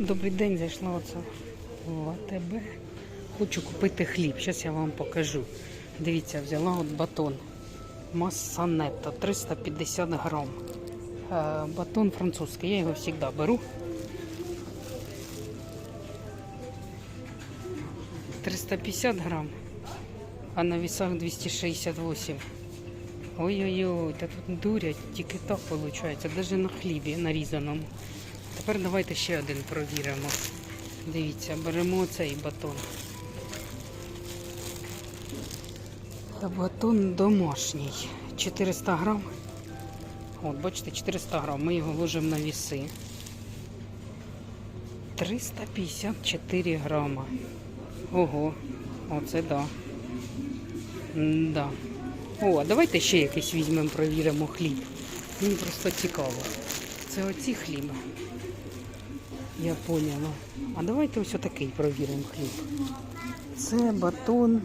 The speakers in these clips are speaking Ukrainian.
Добрий день, зайшла оце в АТБ. Хочу купити хліб. Зараз я вам покажу. Дивіться, взяла от батон. Массанетто 350 грам. Е, Батон французький, я його завжди беру. 350 грам, а на весах 268. Ой-ой-ой, та тут дурять, тільки так виходить, навіть на хлібі нарізаному. Тепер давайте ще один провіримо. Дивіться, беремо цей батон. Батон домашній. 400 грам. От, бачите, 400 грам. Ми його ложимо на віси. 354 грама. Ого, оце да. Да. О, давайте ще якийсь візьмемо, провіримо хліб. Мені просто цікаво. Це оці хліба. Я поняла. А давайте ось отакий провіримо хліб. Це батон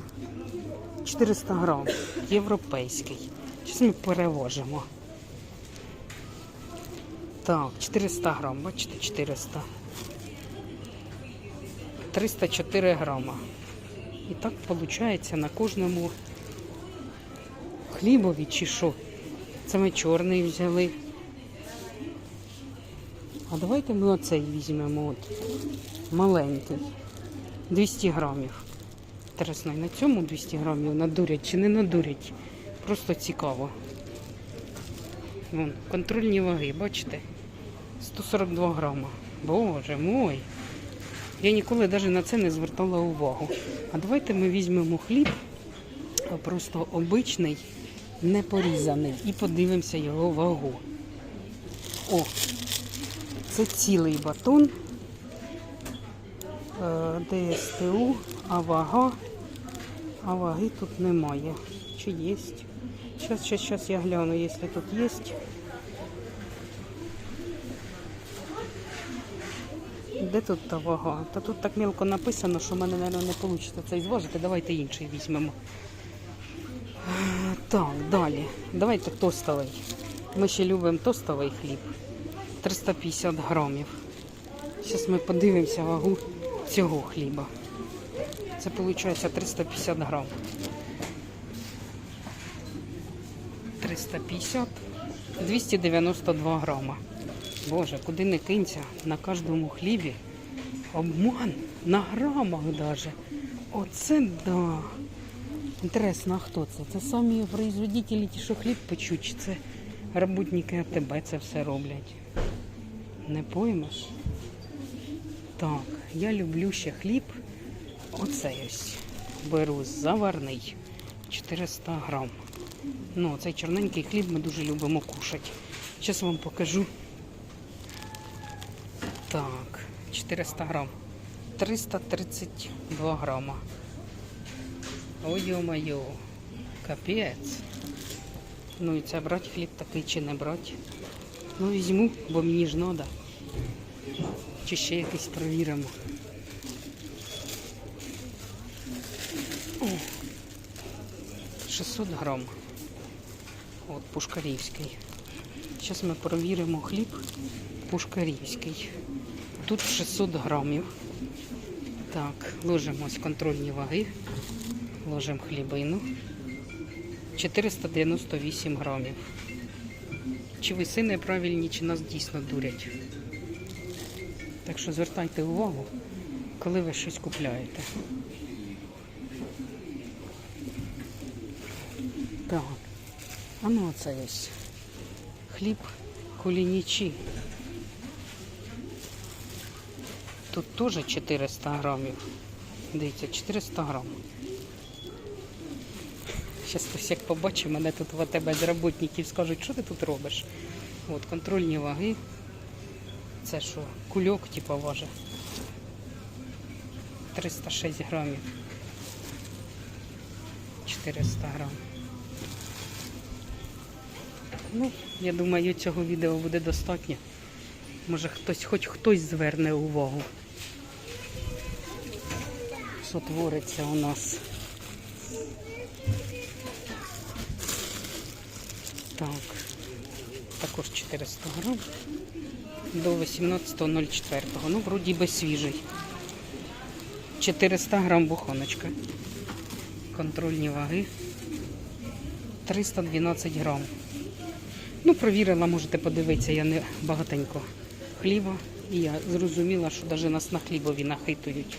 400 грам, європейський. Зараз ми перевожимо. Так, 400 грам, бачите, 400. 304 грама. І так виходить на кожному хлібові чи що. Це ми чорний взяли. А давайте ми оцей візьмемо от. Маленький. 200 грамів. Інтересно, на цьому 200 грамів надурять чи не надурять. Просто цікаво. Вон, контрольні ваги, бачите? 142 грама. Боже мой. Я ніколи навіть на це не звертала увагу. А давайте ми візьмемо хліб, просто обичний, не порізаний, і подивимося його вагу. О, це цілий батон. Е, ДСТУ, а вага. А ваги тут немає. Чи є? Зараз, зараз, зараз я гляну, якщо тут є. Де тут та вага? Та тут так мелко написано, що в мене, мабуть, не вийде цей зважити. Давайте інший візьмемо. Так, далі. Давайте тостовий. Ми ще любимо тостовий хліб. 350 грамів. Зараз ми подивимося вагу цього хліба. Це виходить 350 грам. 350, 292 грама. Боже, куди не кинься, на кожному хлібі обман на грамах даже. Оце да. Інтересно, а хто це? Це самі производителі, ті, що хліб печуть, це роботники АТБ це все роблять. Не поймеш? Так, я люблю ще хліб. Оцей ось беру заварний 400 грам. Ну, цей чорненький хліб ми дуже любимо кушати. Зараз вам покажу. Так, 400 грам. 332 грама. Ой, ё-моё, капець. Ну і це брати хліб такий чи не брати. Ну, візьму, бо мені ж треба. Чи ще якийсь провіримо. О, 600 грам. От пушкарівський. Зараз ми провіримо хліб пушкарівський. Тут 600 грамів. Так, ложимо ось контрольні ваги. Ложимо хлібину. 498 грамів. Чи веси неправильні, чи нас дійсно дурять. Так що звертайте увагу, коли ви щось купляєте. Так, а ну оце ось. Хліб кулінічі. Тут теж 400 грамів. Дивіться, 400 грам. Зараз хтось як побачить, мене тут в АТБ з роботників скажуть, що ти тут робиш. От, контрольні ваги. Це що, кульок, типу, важить. 306 грамів. 400 грам. Ну, я думаю, цього відео буде достатньо. Може хтось, хоч хтось зверне увагу. Що твориться у нас. Так, також 400 грам. до 18.04. Ну, вроді би свіжий. 400 грам буханочка. Контрольні ваги. 312 грам. Ну, провірила, можете подивитися, я не багатенько хліба. І я зрозуміла, що навіть нас на хлібові нахитують.